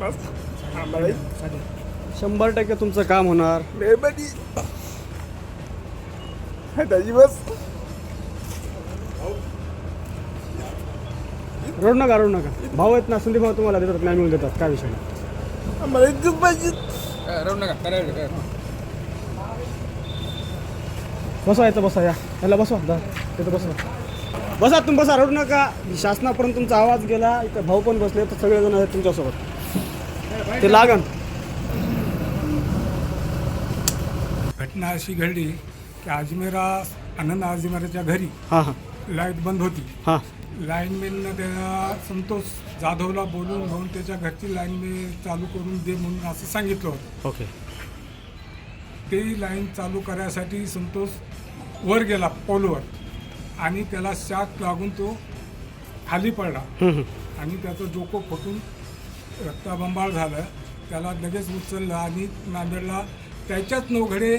बस आम्हाला शंभर टक्के तुमचं काम होणार. मेहरबानी त्याची बस. रडू नका रडू नका. भाऊ आहेत ना संदीप भाऊ तुम्हाला देतात नाही मिळून देतात काय विषय नाही. आम्हाला पाहिजे बसा. याचं बसा या. याला बसवा दा तिथं बसवा बसा तुम्ही बसा रडू नका. शासनापर्यंत तुमचा आवाज गेला. इथं भाऊ पण बसले तर सगळेजण आहेत तुमच्यासोबत. ते लागन. घटना अशी घडली की अजमेरा आनंद अजमेराच्या घरी हां हां. लाइट बंद होती. हां. लाईनमॅननं त्या संतोष जाधवला बोलून घेऊन त्याच्या घरची लाईन चालू करून दे म्हणून असं सांगितलं होतं. ओके. ते लाईन चालू करायसाठी संतोष वर गेला पोलवर आणि त्याला शाक लागून तो खाली पडला. आणि त्याचं डोकं फुटून रक्ताबंबाळ झालं त्याला लगेच उचललं आणि नांदेडला त्याच्याच नवघडे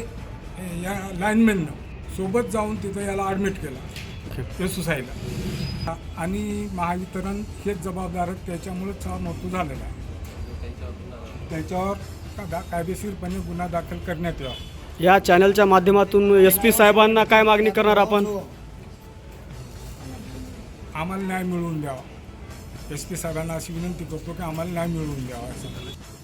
या लाईनमॅननं सोबत जाऊन तिथं याला ॲडमिट केलं. ते सुसाईला आणि महावितरण हेच जबाबदार आहेत त्याच्यामुळेच हा मृत्यू झालेला आहे. त्याच्यावर का- कायदेशीरपणे गुन्हा दाखल करण्यात यावा. या चॅनलच्या माध्यमातून एस पी साहेबांना काय मागणी करणार आपण? आम्हाला न्याय मिळवून द्यावा. एस पी साहेबांना अशी विनंती करतो की आम्हाला न्याय मिळवून द्यावा असं.